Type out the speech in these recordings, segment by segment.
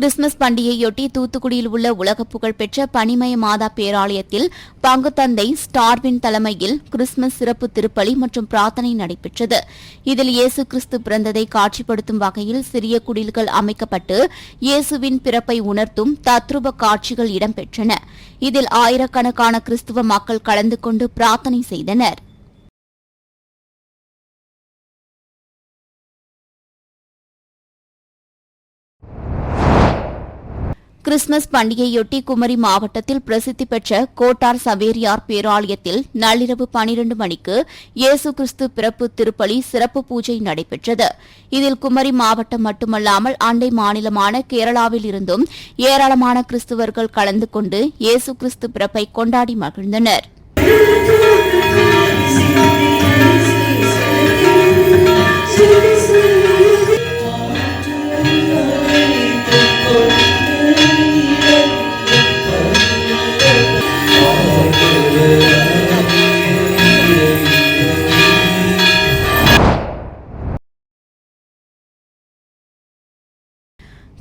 Christmas பண்டிகையொட்டி தூத்துக்குடியில் உள்ள உலக புகழ்பெற்ற பனிமய மாதா பேராலயத்தில் பங்குத்தந்தை ஸ்டார்வின் தலைமையில் கிறிஸ்துமஸ் சிறப்பு திருப்பலி மற்றும் பிரார்த்தனை நடைபெற்றது. இதில் இயேசு கிறிஸ்து பிறந்ததை காட்சிப்படுத்தும் வகையில் சிறிய குடில்கள் அமைக்கப்பட்டு இயேசுவின் பிறப்பை உணர்த்தும் தத்ரூப காட்சிகள் இடம்பெற்றன. இதில் ஆயிரக்கணக்கான கிறிஸ்துவ மக்கள் கலந்து கொண்டு பிரார்த்தனை செய்தனர். கிறிஸ்துமஸ் பண்டிகையொட்டி குமரி மாவட்டத்தில் பிரசித்தி பெற்ற கோட்டார் சவேரியார் பேராலயத்தில் நள்ளிரவு பனிரண்டு மணிக்கு இயேசு கிறிஸ்து பிறப்பு திருப்பலி சிறப்பு பூஜை நடைபெற்றது. இதில் குமரி மாவட்டம் மட்டுமல்லாமல் அண்டை மாநிலமான கேரளாவில் இருந்தும் ஏராளமான கிறிஸ்துவர்கள் கலந்து கொண்டு இயேசு கிறிஸ்து பிறப்பை கொண்டாடி மகிழ்ந்தனர்.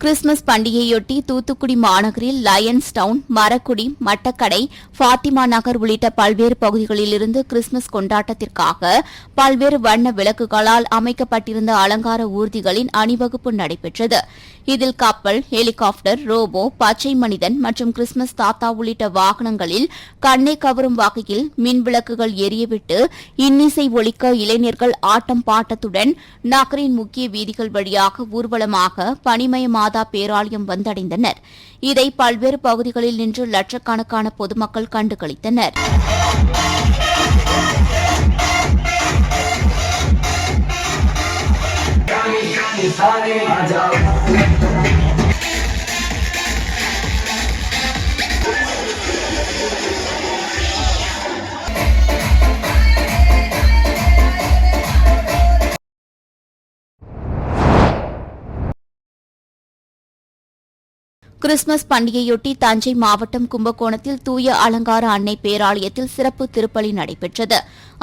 கிறிஸ்துமஸ் பண்டிகையொட்டி தூத்துக்குடி மாநகரில் லயன்ஸ் டவுன் மரக்குடி மட்டக்கடை ஃபாத்திமா நகர் உள்ளிட்ட பல்வேறு பகுதிகளிலிருந்து கிறிஸ்துமஸ் கொண்டாட்டத்திற்காக பல்வேறு வண்ண விளக்குகளால் அமைக்கப்பட்டிருந்த அலங்கார ஊர்திகளின் அணிவகுப்பு நடைபெற்றது. இதில் கப்பல் ஹெலிகாப்டர் ரோபோ பச்சை மனிதன் மற்றும் கிறிஸ்துமஸ் தாத்தா உள்ளிட்ட வாகனங்களில் கண்ணை கவரும் வகையில் மின் விளக்குகள் எரியவிட்டு இன்னிசை ஒழிக்க இளைஞர்கள் ஆட்டம் பாட்டத்துடன் நகரின் முக்கிய வீதிகள் வழியாக ஊர்வலமாக பனிமய மாதா பேராலயம் வந்தடைந்தனர். இதை பல்வேறு பகுதிகளில் நின்று லட்சக்கணக்கான பொதுமக்கள் கண்டுகளித்தனர். கிறிஸ்துமஸ் பண்டிகையொட்டி தஞ்சை மாவட்டம் கும்பகோணத்தில் தூய அலங்கார அன்னை பேராலயத்தில் சிறப்பு திருப்பலி நடைபெற்றது.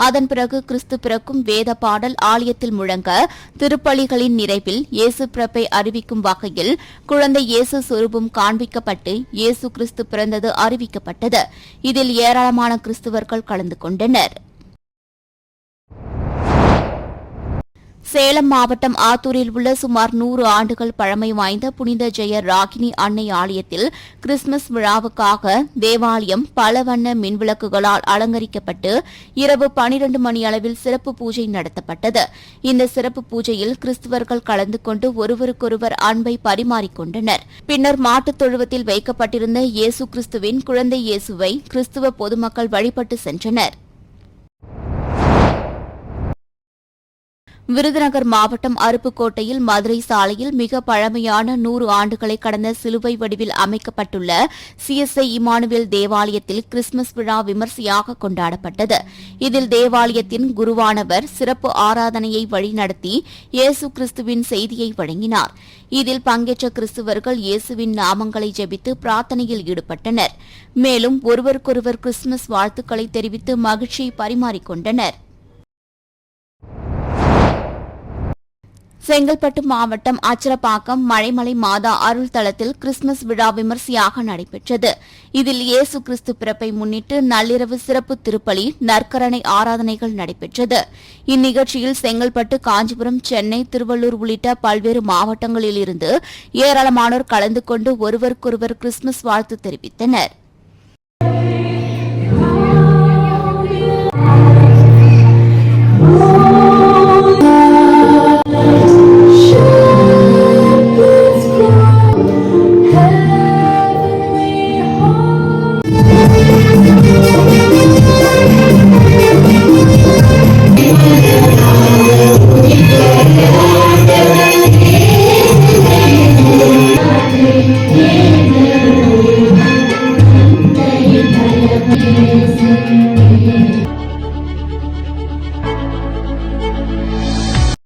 அதன் பிறகு கிறிஸ்து பிறக்கும் வேத பாடல் ஆலயத்தில் முழங்க திருப்பலிகளின் நிறைவில் இயேசு பிறப்பை அறிவிக்கும் வகையில் குழந்தை இயேசு சொரூபம் காண்பிக்கப்பட்டு இயேசு கிறிஸ்து பிறந்தது அறிவிக்கப்பட்டது. இதில் ஏராளமான கிறிஸ்துவர்கள் கலந்து கொண்டனர். சேலம் மாவட்டம் ஆத்தூரில் உள்ள சுமார் நூறு ஆண்டுகள் பழமை வாய்ந்த புனித ஜெய ராகினி அன்னை ஆலயத்தில் கிறிஸ்துமஸ் விழாவுக்காக தேவாலயம் பல வண்ண மின்விளக்குகளால் அலங்கரிக்கப்பட்டு இரவு பனிரண்டு மணி அளவில் சிறப்பு பூஜை நடத்தப்பட்டது. இந்த சிறப்பு பூஜையில் கிறிஸ்துவர்கள் கலந்து கொண்டு ஒருவருக்கொருவர் அன்பை பரிமாறிக்கொண்டனர். பின்னர் மாட்டுத் தொழுவத்தில் வைக்கப்பட்டிருந்த இயேசு கிறிஸ்துவின் குழந்தை இயேசுவை கிறிஸ்துவ பொதுமக்கள் வழிபட்டு சென்றனர். விருதுநகர் மாவட்டம் அருப்புக்கோட்டையில் மதுரை சாலையில் மிக பழமையான நூறு ஆண்டுகளை கடந்த சிலுவை வடிவில் அமைக்கப்பட்டுள்ள சிஎஸ்ஐ இமானுவேல் தேவாலயத்தில் கிறிஸ்துமஸ் விழா விமர்சையாக கொண்டாடப்பட்டது. இதில் தேவாலயத்தின் குருவானவர் சிறப்பு ஆராதனையை வழிநடத்தி இயேசு கிறிஸ்துவின் செய்தியை வழங்கினார். இதில் பங்கேற்ற கிறிஸ்துவர்கள் இயேசுவின் நாமங்களை ஜெபித்து பிரார்த்தனையில் ஈடுபட்டனர். மேலும் ஒருவருக்கொருவர் கிறிஸ்துமஸ் வாழ்த்துக்களை தெரிவித்து மகிழ்ச்சியை பரிமாறிக்கொண்டனர். செங்கல்பட்டு மாவட்டம் அச்சரப்பாக்கம் மழைமலை மாதா அருள் தளத்தில் கிறிஸ்துமஸ் விழா விமர்சையாக நடைபெற்றது. இதில் இயேசு கிறிஸ்து பிறப்பை முன்னிட்டு நள்ளிரவு சிறப்பு திருப்பலி நற்கரணை ஆராதனைகள் நடைபெற்றது. இந்நிகழ்ச்சியில் செங்கல்பட்டு காஞ்சிபுரம் சென்னை திருவள்ளூர் உள்ளிட்ட பல்வேறு மாவட்டங்களில் இருந்து ஏராளமானோர் கலந்து கொண்டு ஒருவருக்கொருவர் கிறிஸ்துமஸ் வாழ்த்து தெரிவித்தனா்